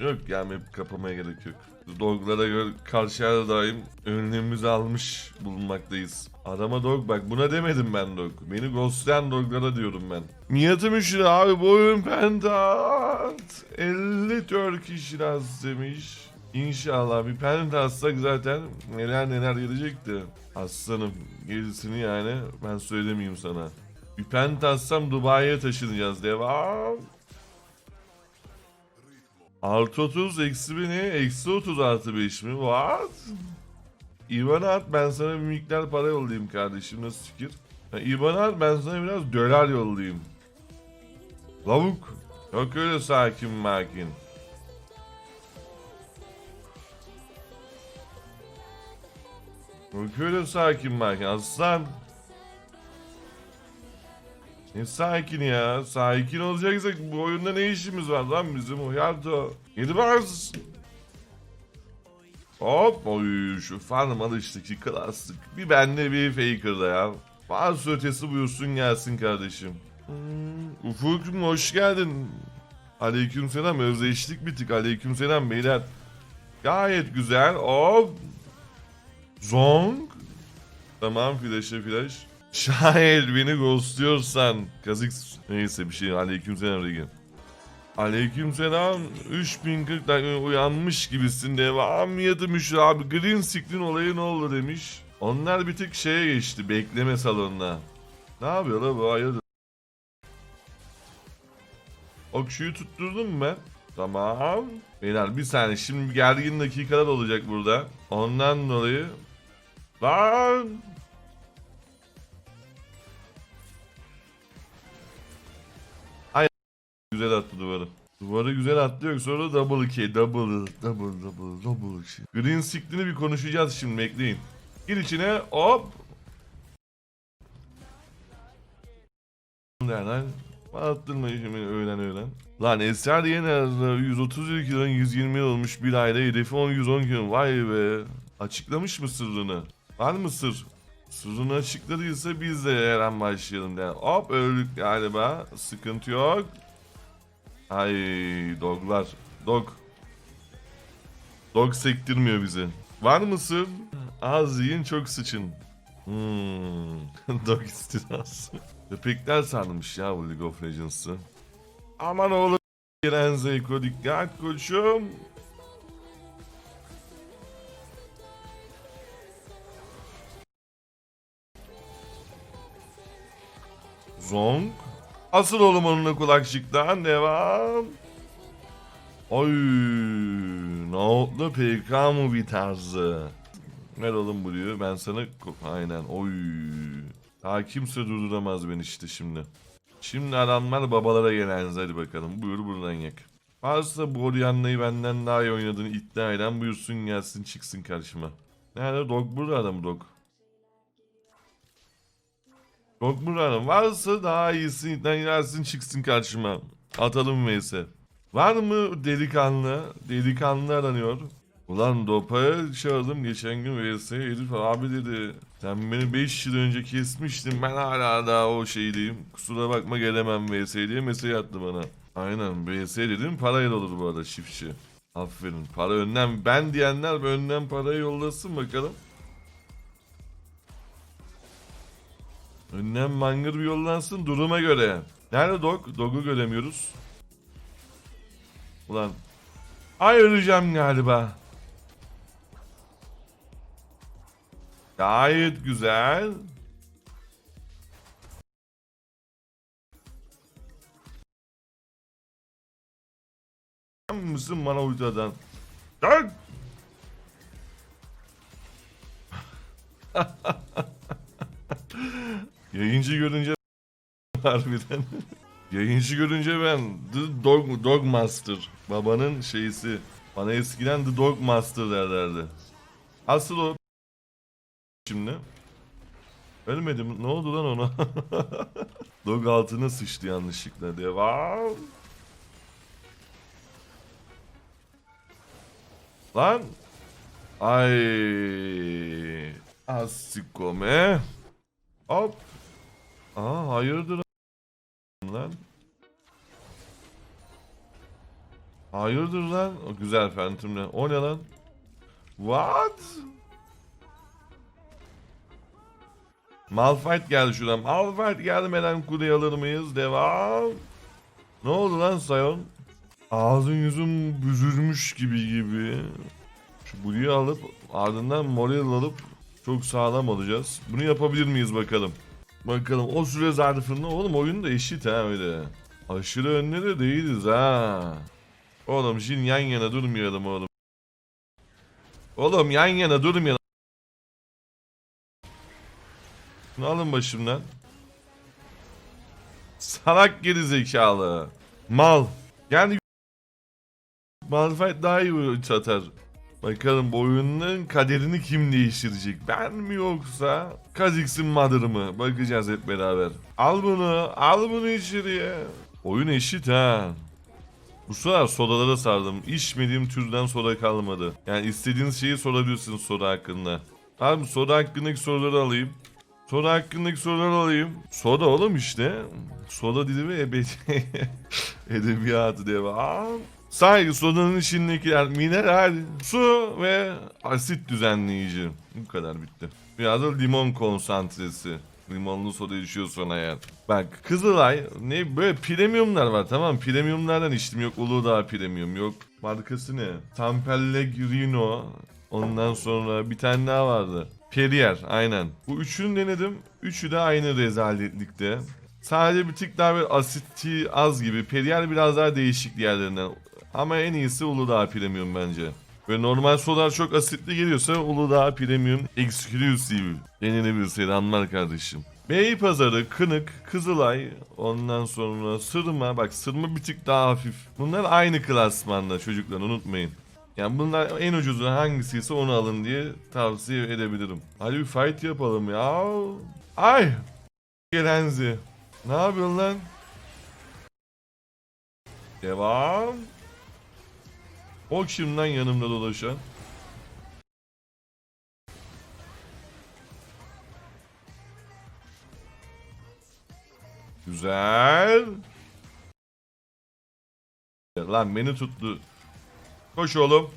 Yok yani kapamaya gerek yok. Doglara göre karşı her daim önlemimizi almış bulunmaktayız. Adama dog bak buna demedim ben dog. Beni ghostlayan doglara diyorum ben. Niyetim üçün abi bu oyun pentat. 50 Turkish Raz demiş. İnşallah bir penta atsak zaten neler neler gelecekti. Aslanım gerisini yani ben söylemeyeyim sana. Bir penta atsam Dubai'ye taşınacağız devam. Artı 30 eksi 1 ne? Eksi 30 artı 5 mi? What? İvan at ben sana bir miktar para yollayayım kardeşim nasıl fikir? At ben sana biraz dolar yollayayım. Lavuk. Yok öyle sakin makin. Yok öyle sakin makin aslan. Ne sakin ya? Sakin olacaksak bu oyunda ne işimiz var lan bizim Uyardo? Yedi bars. Hop oy şu farm alıştaki klasik. Bir bende bir faker'da ya. Varsa ötesi buyursun gelsin kardeşim. Hmm, Ufuk'um hoş geldin. Aleykümselam özleştik bir tık aleykümselam beyler. Gayet güzel. Hop. Zong. Tamam flash'e flash. Şayet beni ghostluyorsan kazık neyse bir şey aleykümselam Regi. Aleykümselam 3040 dakika uyanmış gibisin devam yatmış abi green screen olayı ne oldu demiş. Onlar bir tık şeye geçti bekleme salonuna. Ne yapıyor la bu hayırdır? Okşuyu tutturdum mu ben? Tamam. Beyler bir saniye şimdi gergin dakikalar olacak burada. Ondan dolayı Lan Güzel attı duvarı. Duvarı güzel attı yok sonra double K double double double double K. Green Stick'ini bir konuşacağız şimdi bekleyin. Gir içine hop. Ne lan? Attırma şimdi öğlen öğlen. Lan Eser Yener 130 ülkeden 120 olmuş bir ayda hedefi 10 110 gün. Vay be. Açıklamış mı sırrını? Var mı sır? Sırrını açıkladıysa biz de her an başlayalım. Yani. Hop öldük galiba. Sıkıntı yok. Ay doglar. Dog. Dog sektirmiyor bizi. Var mısın? Az yiyin çok sıçın. Hmm. Dog istilası. Köpekler sarmış ya bu League of Legends'ı. Aman oğlum. Giren Zeyko dikkat koçum. Zong. Asıl oğlum onunla kulakçıktan devam. Oy, nohutlu PK movie tarzı. Ver oğlum buraya ben sana aynen oy. Daha kimse durduramaz beni işte şimdi. Şimdi adamlar babalara gelen hadi bakalım buyur buradan yak. Varsa bu Orianna'yı benden daha iyi oynadığını iddia eden buyursun gelsin çıksın karşıma. Nerede dog burada adam dog. Burada adam varsa daha iyisi gelsin çıksın karşıma. Atalım vs. Var mı delikanlı? Delikanlı aranıyor. Ulan Dopa'ya çağırdım geçen gün vs. Herif abi dedi. Sen beni 5 yıl önce kesmiştin ben hala daha o şeydeyim. Kusura bakma gelemem vs diye mesaj attı bana. Aynen vs dedim parayla olur bu arada çiftçi. Aferin para önden ben diyenler önden parayı yollasın bakalım. Önden mangır bir yollansın duruma göre. Nerede dog? Dog'u göremiyoruz. Ulan. Ay öleceğim galiba. Gayet güzel. Sen mısın bana uydadan? Dön! Yayıncı görünce harbiden. Yayıncı görünce ben The Dog, Dog Master. Babanın şeysi. Bana eskiden The Dog Master derlerdi. Asıl o şimdi. Ölmedi mi? Ne oldu lan ona? Dog altına sıçtı yanlışlıkla. Devam. Lan. Ay. Asikome. Hop. Aa hayırdır lan. Hayırdır lan? O güzel Phantom'le. O ne lan? What? Malphite geldi şuradan. Malphite gelmeden kuleyi alır mıyız? Devam. Ne oldu lan Sion? Ağzın yüzün büzülmüş gibi gibi. Şu Blue'yu alıp ardından Moral alıp çok sağlam olacağız. Bunu yapabilir miyiz bakalım. Bakalım o süre zarfında oğlum oyun da eşit ha öyle. Aşırı önde de değiliz ha. Oğlum şimdi yan yana durmayalım oğlum. Oğlum yan yana durmayalım. Şunu alın başımdan. Salak geri zekalı. Mal. Yani Malphite daha iyi oyun atar. Bakalım bu oyunun kaderini kim değiştirecek? Ben mi yoksa Kha'Zix'in Mother'ı mı? Bakacağız hep beraber. Al bunu, al bunu içeriye. Oyun eşit ha. Bu sıralar sodalara sardım. İçmediğim türden soda kalmadı. Yani istediğiniz şeyi sorabilirsiniz soda hakkında. Abi soda hakkındaki soruları alayım. Soda hakkındaki soruları alayım. Soda oğlum işte. Soda dilimi ebe edebiyatı devam. Saygı sodanın içindekiler mineral, su ve asit düzenleyici. Bu kadar bitti. Biraz da limon konsantresi. Limonlu soda içiyorsan eğer. Bak Kızılay ne böyle premiumlar var tamam premiumlardan içtim yok Uludağ premium yok markası ne? Tampellegrino ondan sonra bir tane daha vardı. Perrier aynen. Bu üçünü denedim. Üçü de aynı rezaletlikte. Sadece bir tık daha böyle asiti az gibi. Perrier biraz daha değişik diğerlerinden. Ama en iyisi Uludağ Premium bence. Ve normal sodalar çok asitli geliyorsa Uludağ Premium Exclusive denilebilir selamlar kardeşim. Beypazarı, Kınık, Kızılay, ondan sonra Sırma. Bak Sırma bir tık daha hafif. Bunlar aynı klasmanda çocuklar unutmayın. Yani bunlar en ucuzu hangisiyse onu alın diye tavsiye edebilirim. Hadi bir fight yapalım ya. Ay! Gelenzi. Ne yapıyorsun lan? Devam. O kimden yanımda dolaşan? Güzel. Lan beni tuttu. Koş oğlum.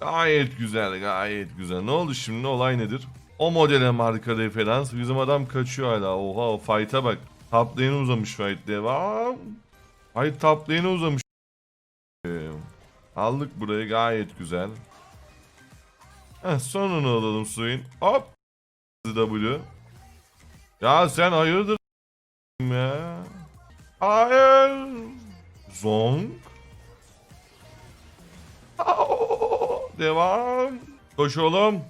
Gayet güzel, gayet güzel. Ne oldu şimdi? Olay nedir? O modele marka referans. Bizim adam kaçıyor hala. Oha fight'a bak. Top lane'e uzamış fight. Devam. Ay top lane'e uzamış. Aldık burayı gayet güzel. Heh, sonunu alalım suyun. Hop. W. Ya sen hayırdır ya? Hayır. Zong. Devam. Koş oğlum.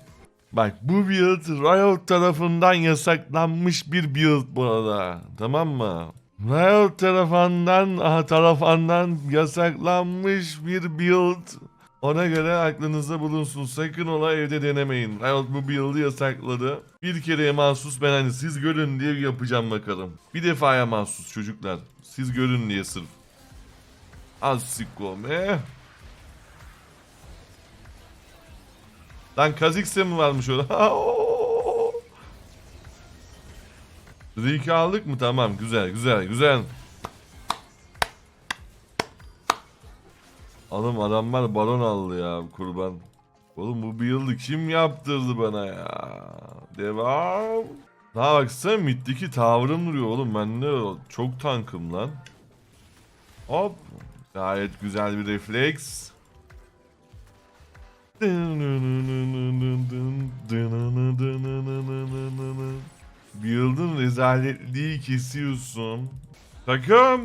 Bak bu build Riot tarafından yasaklanmış bir build bu arada. Tamam mı? Riot tarafından, aha, tarafından yasaklanmış bir build. Ona göre aklınızda bulunsun. Sakın ola evde denemeyin. Riot bu build'ı yasakladı. Bir kereye mahsus ben hani siz görün diye yapacağım bakalım. Bir defaya mahsus çocuklar. Siz görün diye sırf. Az sikko Lan Kazikse mi varmış orada? Rick'i aldık mı? Tamam güzel güzel güzel. Oğlum adamlar baron aldı ya kurban. Oğlum bu build'ı kim yaptırdı bana ya? Devam. Daha baksana middeki tavrım duruyor oğlum ben de çok tankım lan. Hop. Gayet güzel bir refleks. Build'ın rezaletliği kesiyorsun. Takım.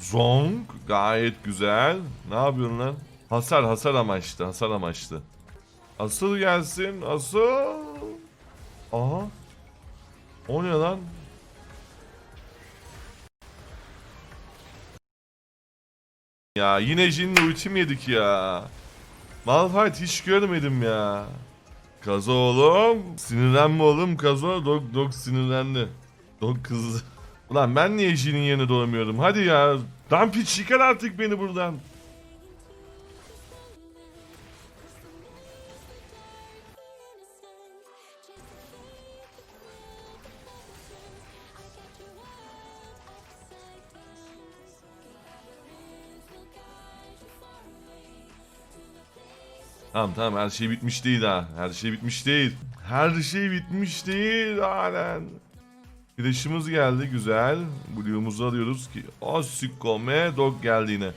Zong gayet güzel. Ne yapıyorsun lan? Hasar hasar amaçlı hasar amaçlı. Asıl gelsin asıl. Aha. O ne lan? Ya yine Jin'le ultim yedik ya. Malphite hiç görmedim ya. Kazo oğlum. Sinirlenme oğlum Kazo. Dog, dog sinirlendi. Dog kızdı. Ulan ben niye Jin'in yerine dolamıyorum? Hadi ya. Dampi çıkar artık beni buradan. Tamam tamam her şey bitmiş değil ha. Her şey bitmiş değil. Her şey bitmiş değil halen. Flash'ımız geldi güzel. Blue'umuzu alıyoruz ki. O sikkome dog geldi yine.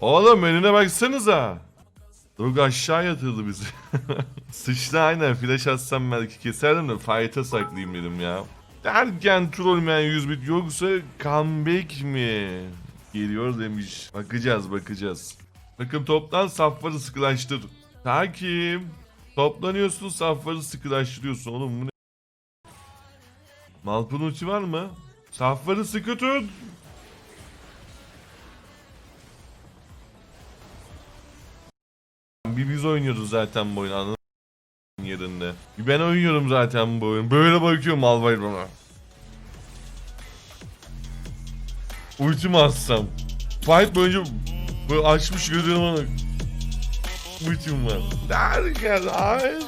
Oğlum önüne baksanıza. Dog aşağı yatırdı bizi. Sıçtı aynen flash atsam belki keserdim de fight'a saklayayım dedim ya. Derken trollman 100 bit yoksa comeback mi? Geliyor demiş. Bakacağız bakacağız. Takım toplan safları sıkılaştır. Takip. Toplanıyorsun safları sıkılaştırıyorsun oğlum bu ne? Malpun ulti var mı? Safları sıkı tut. Bir biz oynuyoruz zaten bu oyunu anladın yerinde. Ben oynuyorum zaten bu oyunu. Böyle bakıyorum Alvay bana. Ultimi atsam. Fight boyunca böyle açmış gözlerimi. Ultim var. Derken hayır.